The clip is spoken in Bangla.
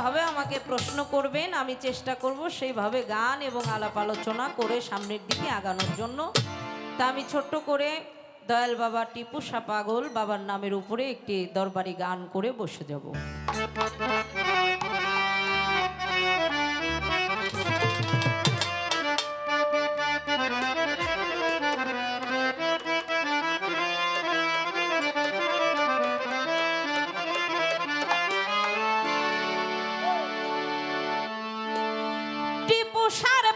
ভাবে আমাকে প্রশ্ন করবেন, আমি চেষ্টা করব সেইভাবে গান এবং আলাপ আলোচনা করে সামনের দিকে আগানোর জন্য। তা আমি ছোট্ট করে দয়াল বাবা টিপু সাপাগল বাবার নামের উপরে একটি দরবারি গান করে বসে যাব। Shut up.